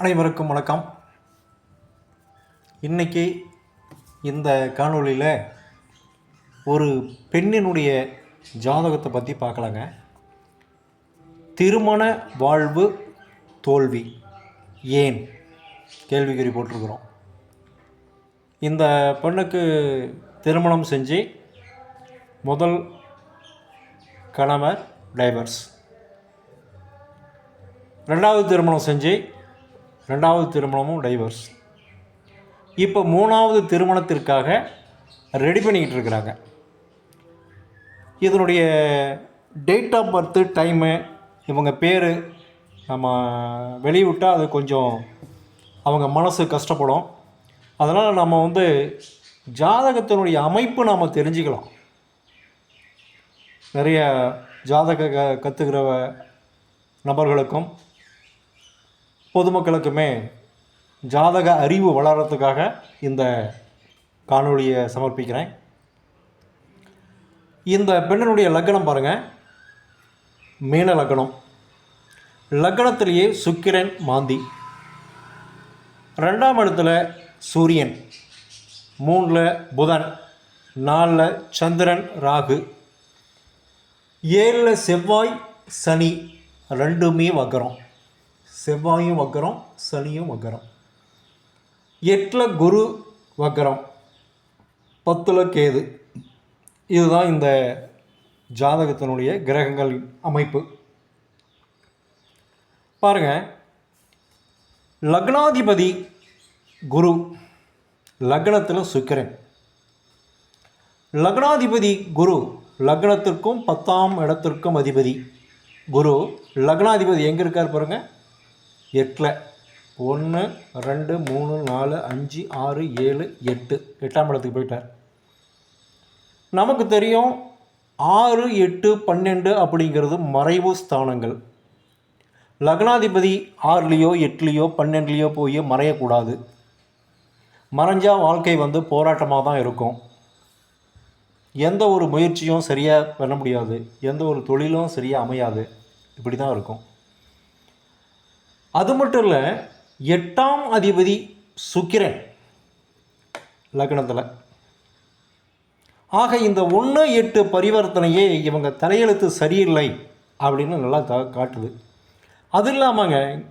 அனைவருக்கும் வணக்கம். இன்றைக்கி இந்த காணொளியில் ஒரு பெண்ணினுடைய ஜாதகத்தை பற்றி பார்க்கலாங்க. திருமண வாழ்வு தோல்வி. ஏன்? கேள்விக்குறி போட்டிருக்கிறோம். இந்த பெண்ணுக்கு திருமணம் செஞ்சு முதல் கணவர் டைவர்ஸ். ரெண்டாவது திருமணம் செஞ்சு ரெண்டாவது திருமணமும் டைவர்ஸ் இப்போ மூணாவது திருமணத்திற்காக ரெடி பண்ணிக்கிட்டு இருக்கிறாங்க. இதனுடைய டேட் ஆஃப் பர்த்து டைமு இவங்க பேர் நம்ம வெளியிட்டால் அது கொஞ்சம் அவங்க மனசு கஷ்டப்படும். அதனால் நம்ம வந்து ஜாதகத்தினுடைய அமைப்பு நாம் தெரிஞ்சுக்கலாம். நிறைய ஜாதக க கற்றுக்கிற நபர்களுக்கும் பொதுமக்களுக்குமே ஜாதக அறிவு வளர்கிறதுக்காக இந்த காணொளியை சமர்ப்பிக்கிறேன். இந்த பெண்ணனுடைய லக்னம் பாருங்கள் மீன லக்னம். லக்னத்திலேயே சுக்கிரன் மாந்தி. ரெண்டாம் இடத்துல சூரியன். மூணில் புதன். நாலில் சந்திரன் ராகு. ஏழில் செவ்வாய் சனி. ரெண்டுமே வக்கரம். செவ்வாயும் வக்கரம் சனியும் வக்கரம். எட்டில் குரு வக்கரம் பத்தில் கேது. இதுதான் இந்த ஜாதகத்தினுடைய கிரகங்கள் அமைப்பு. பாருங்கள் லக்னாதிபதி குரு லக்னத்தில் சுக்கிரன். லக்னாதிபதி குரு லக்னத்திற்கும் பத்தாம் இடத்திற்கும் அதிபதி குரு. லக்னாதிபதி எங்கே இருக்கார் பாருங்கள் எட்டில். ஒன்று ரெண்டு மூணு நாலு அஞ்சு ஆறு ஏழு எட்டு. எட்டாம் இடத்துக்கு போயிட்டார். நமக்கு தெரியும் ஆறு எட்டு பன்னெண்டு அப்படிங்கிறது மறைவு ஸ்தானங்கள். லக்னாதிபதி ஆறுலேயோ எட்டுலேயோ பன்னெண்டுலேயோ போய் மறையக்கூடாது. மறைஞ்சால் வாழ்க்கை வந்து போராட்டமாக தான் இருக்கும். எந்த ஒரு முயற்சியும் சரியாக பண்ண முடியாது. எந்த ஒரு தொழிலும் சரியாக அமையாது. இப்படி தான் இருக்கும். அது மட்டும் இல்லை எட்டாம் அதிபதி சுக்கிரன் லக்னத்தில். ஆக இந்த ஒன்று எட்டு பரிவர்த்தனையே இவங்க தலையெழுத்து சரியில்லை அப்படின்னு நல்லா தா காட்டுது. அது இல்லாமங்க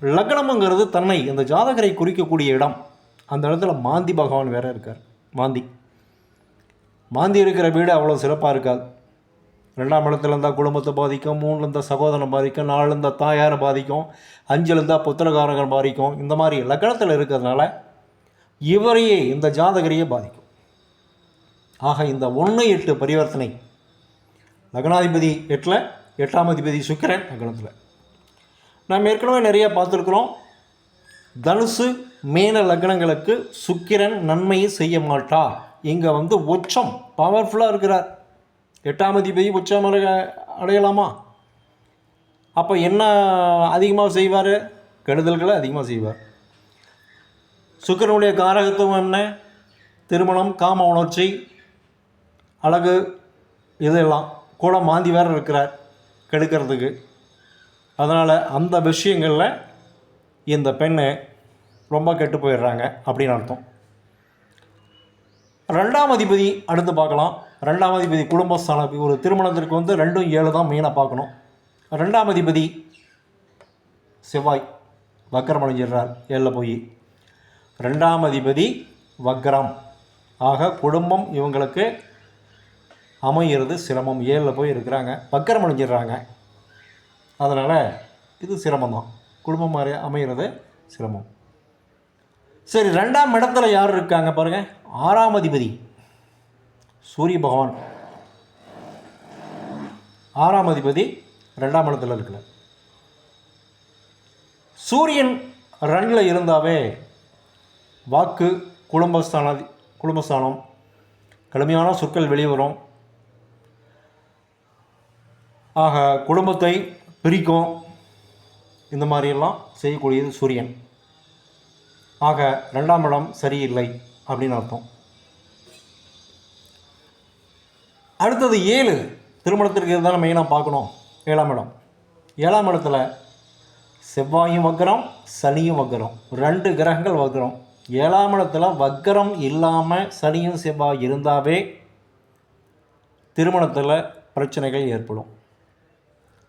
லக்னமுங்கிறது தன்னை இந்த ஜாதகரை குறிக்கக்கூடிய இடம். அந்த இடத்துல மாந்தி பகவான் வேற இருக்கார். மாந்தி. மாந்தி இருக்கிற வீடு அவ்வளோ சிறப்பாக இருக்காது. ரெண்டாம் இடத்துல இருந்தால் குடும்பத்தை பாதிக்கும் மூணுல இருந்தால் சகோதரனை பாதிக்கும் நாலு இருந்தால் தாயாரை பாதிக்கும் அஞ்சுல இருந்தால் புத்திரகாரகன் பாதிக்கும். இந்த மாதிரி லக்னத்தில் இருக்கிறதுனால இவரையே இந்த ஜாதகரையே பாதிக்கும். ஆக இந்த ஒன்று எட்டு பரிவர்த்தனை லக்னாதிபதி எட்டில் எட்டாம் அதிபதி சுக்கிரன் லக்னத்தில் நாம் ஏற்கனவே நிறைய பார்த்துருக்குறோம். தனுசு மேன லக்னங்களுக்கு சுக்கிரன் நன்மையை செய்ய மாட்டார். இங்கே வந்து உச்சம் பவர்ஃபுல்லாக இருக்கிறார். எட்டாம் அதிபதி உச்சம் அடையலாமா? அப்போ என்ன அதிகமாக செய்வார்? கெடுதல்களை அதிகமாக செய்வார். சுக்கரனுடைய காரகத்துவம் என்ன? திருமணம் காம உணர்ச்சி அழகு இதெல்லாம். கூட மாந்தி வேறு இருக்கிறார் கெடுக்கிறதுக்கு. அதனால் அந்த விஷயங்களில் இந்த பெண்ணு ரொம்ப கெட்டு போயிடுறாங்க அப்படின்னு அர்த்தம். ரெண்டாம் அதிபதி அடுத்து பார்க்கலாம். ரெண்டாம் அதிபதி குடும்பஸ்தானம் ஒரு திருமணத்திற்கு வந்து ரெண்டும் ஏழு தான் மெயினாக பார்க்கணும். ரெண்டாம் அதிபதி செவ்வாய் வக்கரம் அடைஞ்சிடுறார் ஏழில் போய். ரெண்டாம் அதிபதி வக்ரம். ஆக குடும்பம் இவங்களுக்கு அமைகிறது சிரமம். ஏழில் போய் இருக்கிறாங்க வக்கரம் அடைஞ்சிடுறாங்க அதனால் இது சிரமம்தான். குடும்பம் மாதிரி அமைகிறது சிரமம். சரி ரெண்டாம் இடத்துல யார் இருக்காங்க பாருங்கள் ஆறாம் அதிபதி. சூரிய பகவான் ஆறாம் அதிபதி ரெண்டாம் இடத்துல இருக்கிறார். சூரியன் ரன்னில் இருந்தாவே வாக்கு குடும்பஸ்தான குடும்பஸ்தானம் கடுமையான சொற்கள் வெளியே வரும். ஆக குடும்பத்தை பிரிக்கும். இந்த மாதிரியெல்லாம் செய்யக்கூடியது சூரியன். ஆக ரெண்டாம் இடம் சரியில்லை அப்படின்னு அர்த்தம். அடுத்தது ஏழு. திருமணத்திற்கு இதுதான் மெயினாக பார்க்கணும். ஏழாம் இடம். ஏழாம் இடத்துல செவ்வாயும் வக்கரம் சனியும் வக்கரம் ரெண்டு கிரகங்கள் வக்கரம் ஏழாம் இடத்துல வக்கரம் இல்லாமல் சனியும் செவ்வாய் இருந்தாவே திருமணத்தில் பிரச்சனைகள் ஏற்படும்.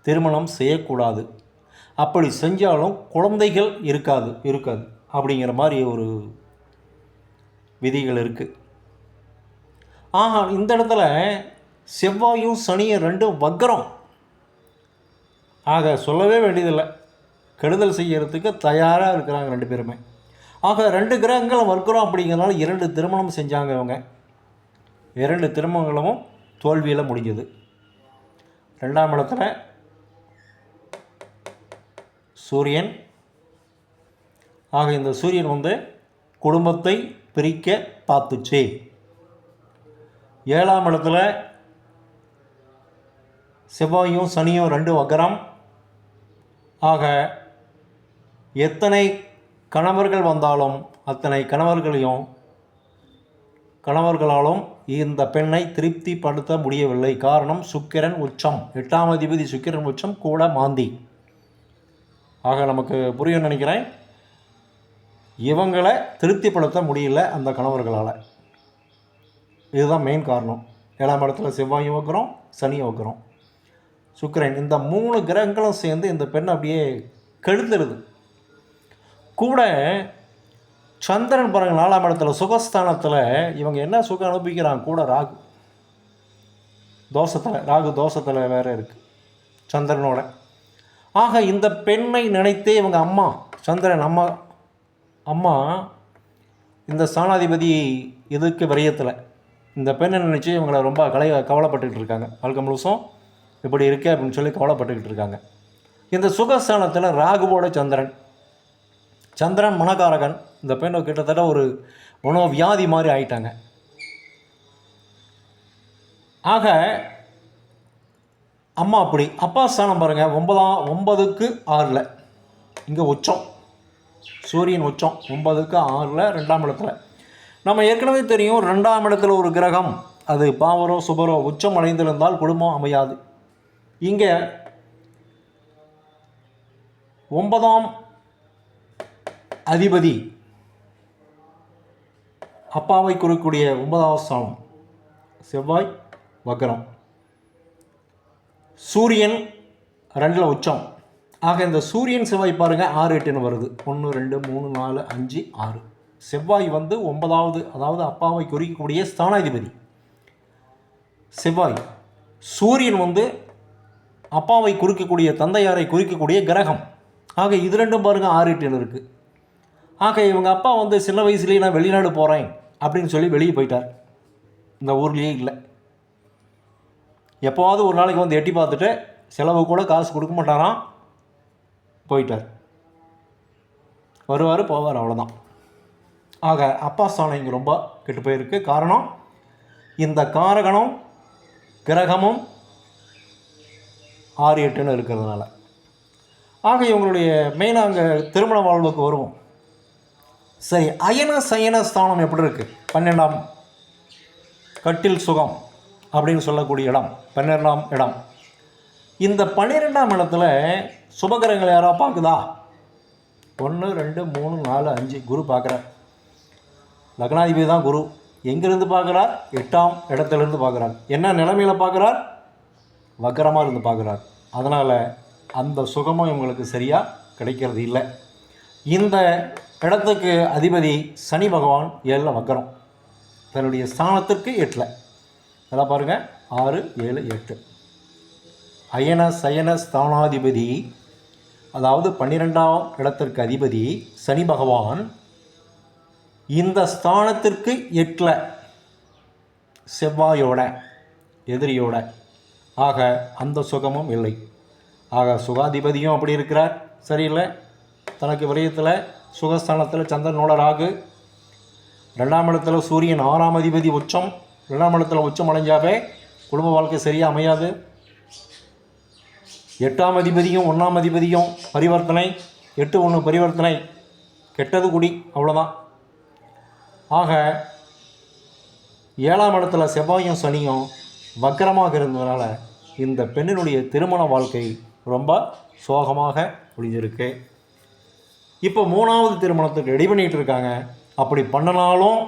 திருமணம் செய்யக்கூடாது. அப்படி செஞ்சாலும் குழந்தைகள் இருக்காது இருக்காது. அப்படிங்கிற மாதிரி ஒரு விதிகள் இருக்குது ஆஹா இந்த இடத்துல செவ்வாயும் சனியும் ரெண்டும் வக்கரம் ஆக சொல்லவே வேண்டியதில்லை. கெடுதல் செய்யறதுக்கு தயாராக இருக்கிறாங்க ரெண்டு பேருமே. ஆக ரெண்டு கிரகங்களும் வர்க்கிறோம் அப்படிங்கிறனால இரண்டு திருமணம் செஞ்சாங்க இவங்க. இரண்டு திருமணங்களும் தோல்வியில் முடிஞ்சது. ரெண்டாம் இடத்துல சூரியன். ஆக இந்த சூரியன் வந்து குடும்பத்தை பிரிக்க பார்த்துச்சு. ஏழாம் இடத்துல செவ்வாயும் சனியும் ரெண்டு வக்கரம். ஆக எத்தனை கணவர்கள் வந்தாலும் அத்தனை கணவர்களையும் கணவர்களாலும் இந்த பெண்ணை திருப்திப்படுத்த முடியவில்லை. காரணம் சுக்கிரன் உச்சம். எட்டாம் அதிபதி சுக்கிரன் உச்சம் கூட மாந்தி. ஆக நமக்கு புரியும் நினைக்கிறேன். இவங்களை திருப்திப்படுத்த முடியல அந்த கணவர்களால். இதுதான் மெயின் காரணம். ஏழாம் இடத்துல செவ்வாயும் வைக்கிறோம் சனியும் வைக்கிறோம் சுக்கரன் இந்த மூணு கிரகங்களும் சேர்ந்து இந்த பெண்ணை அப்படியே கெடுத்துருது. கூட சந்திரன் பாருங்க நாலாம் இடத்துல சுகஸ்தானத்தில் இவங்க என்ன சுகம் அனுபவிக்கிறாங்க? கூட ராகு. தோஷத்தில் ராகு தோஷத்தில் வேறு இருக்குது சந்திரனோட. ஆக இந்த பெண்ணை நினைத்தே இவங்க அம்மா சந்திரன் அம்மா அம்மா இந்த ஸ்தானாதிபதி இதுக்கு விரயத்தில் இந்த பெண்ணை நினச்சி இவங்களை ரொம்ப கலை கவலைப்பட்டுக்கிட்டு இருக்காங்க. வாழ்க்கை முழுசும் இப்படி இருக்கே அப்படின்னு சொல்லி கவலைப்பட்டுக்கிட்டு இருக்காங்க. இந்த சுகஸ்தானத்தில் ராகுவோட சந்திரன். சந்திரன் மனகாரகன் இந்த பெண்ணு கிட்டத்தட்ட ஒரு மனோவியாதி மாதிரி ஆயிட்டாங்க. ஆக அம்மா அப்படி. அப்பா ஸ்தானம் பாருங்கள் ஒன்பதாம் ஒன்பதுக்கு ஆறில். இங்கே உச்சம். சூரியன் உச்சம். ஒன்பதுக்கு ஆறில் ரெண்டாம் இடத்துல. நம்ம ஏற்கனவே தெரியும் ரெண்டாம் இடத்துல ஒரு கிரகம். அது பாவரோ சுபரோ உச்சம் அடைந்திருந்தால் குடும்பம் அமையாது. இங்கே ஒன்பதாம் அதிபதி. அப்பாவை குறிக்கூடிய ஒன்பதாவது ஸ்தானம் செவ்வாய் வக்கரம். சூரியன் ரெண்டில் உச்சம். ஆக இந்த சூரியன் செவ்வாய் பாருங்கள் ஆறு எட்டுன்னு வருது. ஒன்று ரெண்டு மூணு நாலு அஞ்சு ஆறு. செவ்வாய் வந்து ஒன்பதாவது அதாவது அப்பாவை குறிக்கக்கூடிய ஸ்தானாதிபதி. செவ்வாய் சூரியன் வந்து அப்பாவை குறிக்கக்கூடிய தந்தையாரை குறிக்கக்கூடிய கிரகம். ஆக இது ரெண்டும் பாருங்கள் ஆறு இருக்குது ஆக இவங்க அப்பா வந்து சின்ன வயசுலேயே நான் வெளிநாடு போகிறேன் அப்படின்னு சொல்லி வெளியே போயிட்டார். இந்த ஊர்லேயே இல்லை. எப்போவாவது ஒரு நாளைக்கு வந்து எட்டி பார்த்துட்டு செலவு கூட காசு கொடுக்க மாட்டாராம். போயிட்டார். வருவார் போவார் அவ்வளோதான் ஆக அப்பா ஸ்தானம் இங்கே ரொம்ப கெட்டு போயிருக்கு. காரணம் இந்த காரகணம் கிரகமும் ஆறு எட்டுன்னு இருக்கிறதுனால. ஆக இவங்களுடைய மெயினாக அங்கே திருமண வாழ்வுக்கு வருவோம். சரி அயன சயன ஸ்தானம் எப்படி இருக்குது பன்னெண்டாம் கட்டில் சுகம் அப்படின்னு சொல்லக்கூடிய இடம். பன்னிரெண்டாம் இடம். இந்த பன்னிரெண்டாம் இடத்துல சுபகிரகங்கள் யாரோ பார்க்குதா? ஒன்று ரெண்டு மூணு நாலு அஞ்சு குரு பார்க்குறார். லக்னாதிபதி தான் குரு. எங்கேருந்து பார்க்குறார்? எட்டாம் இடத்துலேருந்து பார்க்குறார். என்ன நிலைமையில் பார்க்குறார்? வக்கரமாக இருந்து பார்க்குறார். அதனால் அந்த சுகமும் இவங்களுக்கு சரியாக கிடைக்கிறது இல்லை. இந்த இடத்துக்கு அதிபதி சனி பகவான் ஏழில் வக்கரம். தன்னுடைய ஸ்தானத்திற்கு எட்டில். அதெல்லாம் பாருங்கள் ஆறு ஏழு எட்டு. அயன சயன ஸ்தானாதிபதி அதாவது பன்னிரெண்டாம் இடத்திற்கு அதிபதி சனி பகவான் இந்த ஸ்தானத்திற்கு எட்டில் செவ்வாயோட எதிரியோட ஆக அந்த சுகமும் இல்லை. ஆக சுகாதிபதியும் அப்படி இருக்கிறார். சரியில்லை. தனக்கு விரயத்தில் சுகஸ்தானத்தில் சந்திரனோட ராகு ரெண்டாம் இடத்துல சூரியன் ஆறாம் அதிபதி உச்சம். ரெண்டாம் இடத்துல உச்சம் அடைஞ்சாவே குடும்ப வாழ்க்கை சரியாக அமையாது. எட்டாம் அதிபதியும் ஒன்றாம் அதிபதியும் பரிவர்த்தனை. எட்டு ஒன்று பரிவர்த்தனை. கெட்டது குடி அவ்வளோதான் ஆக ஏழாம் இடத்துல செவ்வாயும் சனியும் வக்கரமாக இருந்ததுனால இந்த பெண்ணினுடைய திருமண வாழ்க்கை ரொம்ப சோகமாக முடிஞ்சிருக்கு இப்போ மூணாவது திருமணத்துக்கு ரெடி பண்ணிகிட்டு இருக்காங்க. அப்படி பண்ணனாலும்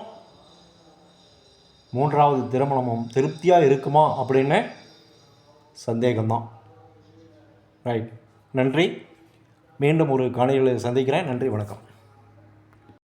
மூன்றாவது திருமணமும் திருப்தியாக இருக்குமா அப்படின்னு சந்தேகம்தான். ரைட் நன்றி. மீண்டும் ஒரு காணொலியில் சந்திக்கிறேன். நன்றி வணக்கம்.